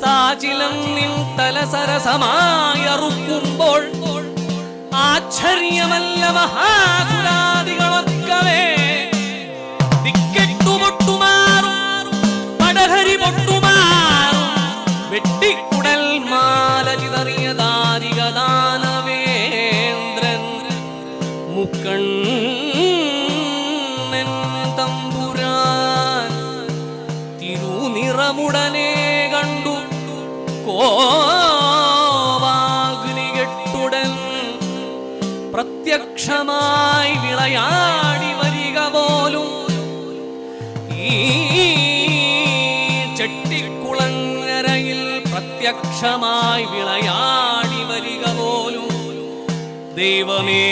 സാചിലം നിൻ തലസരസമായറുക്കുമ്പോൾ ആശ്ചര്യമല്ല മഹാസുരാദികളൊക്കവേ തിരുനിറമുടനെ കണ്ടു. കോവാഗ്നികെട്ടുടൻ പ്രത്യക്ഷമായി വിളയാടി വരിക പോലും. ഈ ചെട്ടിക്കുളങ്ങരയിൽ പ്രത്യക്ഷമായി വിളയാടി വരിക പോലും. ദൈവമേ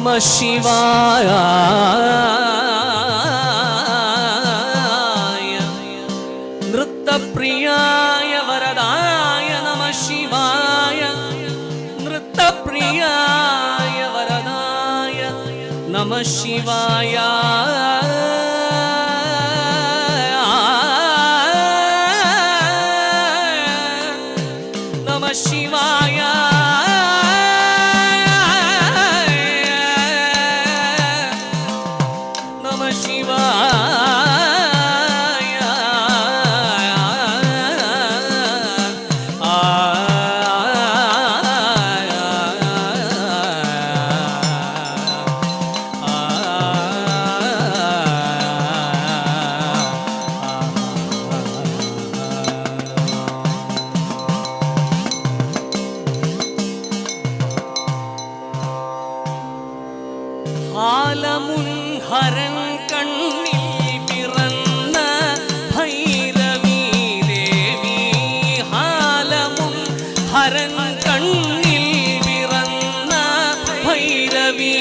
நம சிவாய நிறுத்த பிரியாய வரதாய நம சிவாய நிறுத்த பிரியாய வரதாய நம சிவாயா ഹാലമുൻഹരൻ കണ്ണിൽ പിറന്ന ഭൈരവീ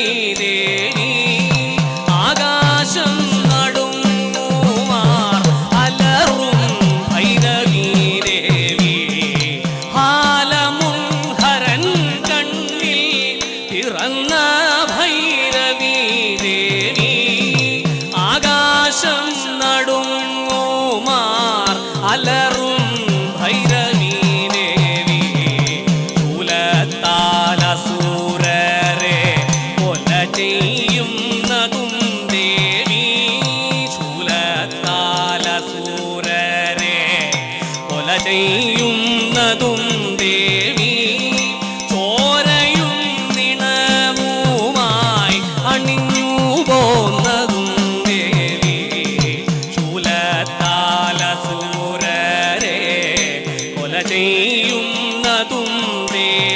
ചെയ്യുന്നതും ദേവി ചോരയും നിണവുമായി അണിഞ്ഞു പോന്നതും ദേവി. ശൂലത്താലസൂരരെ കൊല ചെയ്യുന്നതും ദേവി.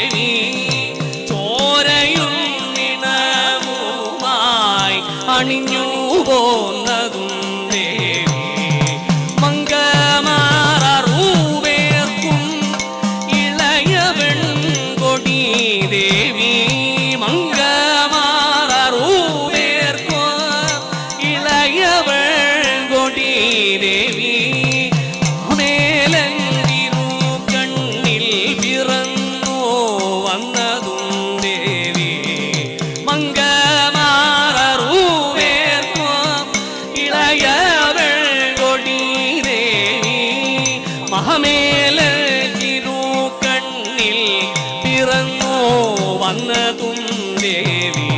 ദേവി മേലൻ കണ്ണിൽ പിറന്നു വന്നതും ദേവി. മംഗമാറൂവേർക്കോ ഇളയവൾ കൊടി ദേവി. മഹമേല കണ്ണിൽ പിറന്നു വന്നതും ദേവി.